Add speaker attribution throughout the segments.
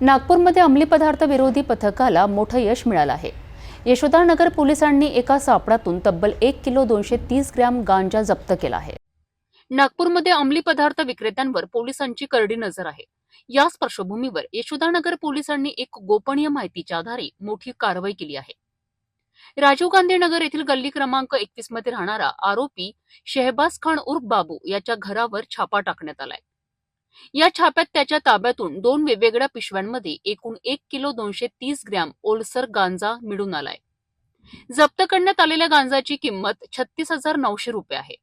Speaker 1: नागपूरमध्ये अंमली पदार्थ विरोधी पथकाला मोठं यश मिळालं आहे. यशोदानगर पोलिसांनी एका सापळातून तब्बल एक किलो दोनशे तीस ग्रॅम गांजा जप्त केला आहे. नागपूरमध्ये अंमली पदार्थ विक्रेत्यांवर पोलिसांची करडी नजर आहे. याच पार्श्वभूमीवर यशोदानगर पोलिसांनी एक गोपनीय माहितीच्या आधारे मोठी कारवाई केली आहे. राजीव गांधी नगर येथील गल्ली क्रमांक एकवीसमध्ये राहणारा आरोपी शेहबाज खान उर्फ बाबू याच्या घरावर छापा टाकण्यात आलाय. या छाप्यात त्याच्या ताब्यातून दोन वेगवेगळ्या पिशव्यांमध्ये एकूण एक किलो दोनशे तीस ग्रॅम ओलसर गांजा मिळून आलाय. जप्त करण्यात आलेल्या गांजाची किंमत छत्तीस हजार नऊशे रुपये आहे.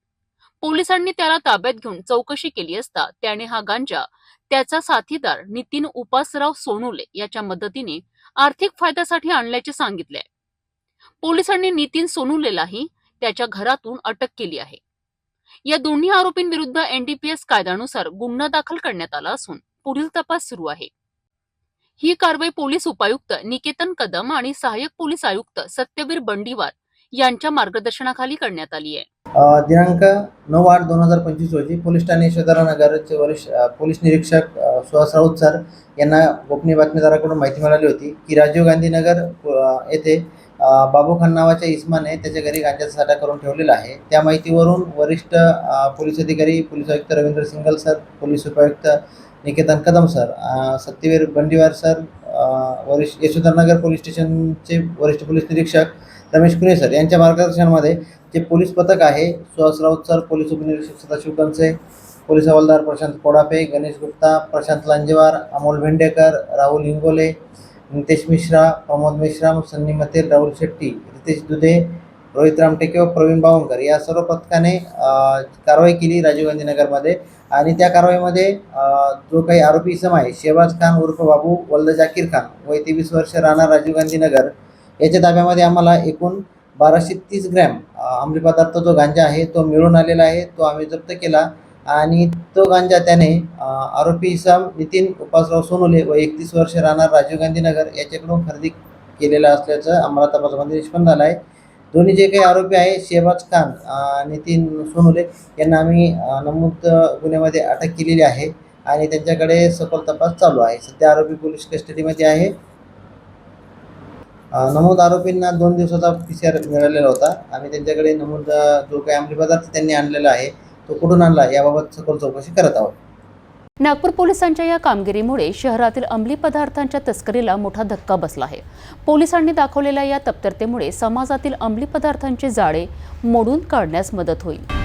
Speaker 1: पोलिसांनी त्याला ताब्यात घेऊन चौकशी केली असता त्याने हा गांजा त्याचा साथीदार नितीन उपासराव सोनुले याच्या मदतीने आर्थिक फायद्यासाठी आणल्याचे सांगितले पोलिसांनी नितीन सोनुलेलाही त्याच्या घरातून अटक केली आहे. या दोन्ही आरोपींविरुद्ध एनडीपीएस कायद्यानुसार गुन्हा दाखल करण्यात आला असून पुढील तपास सुरू आहे. ही कारवाई पोलीस उपायुक्त निकेतन कदम आणि सहाय्यक पोलीस आयुक्त सत्यवीर बंडीवार यांच्या मार्गदर्शनाखाली करण्यात आली आहे.
Speaker 2: दिनांक नऊ आठ दोन हजार पंचवीस रोजी पोलीस ठाणे शेजारानगरचे वरिष्ठ पोलीस निरीक्षक सुहास राऊत सर यांना गोपनीय बातमीदाराकडून माहिती मिळाली होती की राजीव गांधीनगर येथे बाबू खान नावाच्या इस्माने त्याच्या घरी गांजाचा साठा करून ठेवलेला आहे. त्या माहितीवरून वरिष्ठ पोलीस अधिकारी पोलीस आयुक्त रवींद्र सिंगल सर पोलीस उपायुक्त निकेतन कदम सर सत्यवीर बंडीवार सर वरिष्ठ यशोधरनगर पोलीस स्टेशनचे वरिष्ठ पोलीस निरीक्षक रमेश कुने सर यांच्या मार्गदर्शनामध्ये जे पोलीस पथक आहे सुहास राऊत सर पोलीस उपनिरीक्षक सदाशिव कंचे पोलीस हवालदार प्रशांत कोडापे गणेश गुप्ता प्रशांत लांजेवार अमोल भेंडेकर राहुल हिंगोले नितेश मिश्रा प्रमोद मेश्राम सन्नी मतेर राहुल शेट्टी रितेश दुधे रोहित रामटेके व प्रवीण बावनकर या सर्व पथकाने कारवाई केली राजीव गांधी नगरमध्ये. आणि त्या कारवाईमध्ये जो काही आरोपी इसम आहे शेबाज खान उर्फ बाबू वल्द जाकीर खान वय तेवीस वर्ष राहणार राजीव गांधी नगर याच्या ताब्यामध्ये आम्हाला एकूण बाराशे तीस ग्रॅम अंमली पदार्थ जो गांजा आहे तो मिळून आलेला आहे तो आम्ही जप्त केला. आणि तो गांजा त्याने आरोपी इसम नितीन उपासराव सोनोले व एकतीस वर्ष राहणार राजीव गांधी नगर याच्याकडून खरेदी केलेला असल्याचं आम्हाला तपासामध्ये निष्पन्न झालं आहे दोन्ही जे काही आरोपी आहे शेहबाज खान नितीन सोनोले यांना आम्ही नमूद गुन्ह्यामध्ये अटक केलेली आहे. आणि त्यांच्याकडे सखोल तपास चालू आहे. सध्या आरोपी पोलीस कस्टडीमध्ये आहे. नमूद आरोपींना दोन दिवसाचा पी सी आर मिळालेला होता. आणि त्यांच्याकडे नमूद जो काही अंमली पदार्थ त्यांनी आणलेला आहे तो कुठून आणला याबाबत सखोल चौकशी करत आहोत.
Speaker 1: नागपूर पोलिसांच्या या कामगिरीमुळे शहरातील अंमली पदार्थांच्या तस्करीला मोठा धक्का बसला आहे. पोलिसांनी दाखवलेल्या या तप्तरतेमुळे समाजातील अंमली पदार्थांचे जाळे मोडून काढण्यास मदत होईल.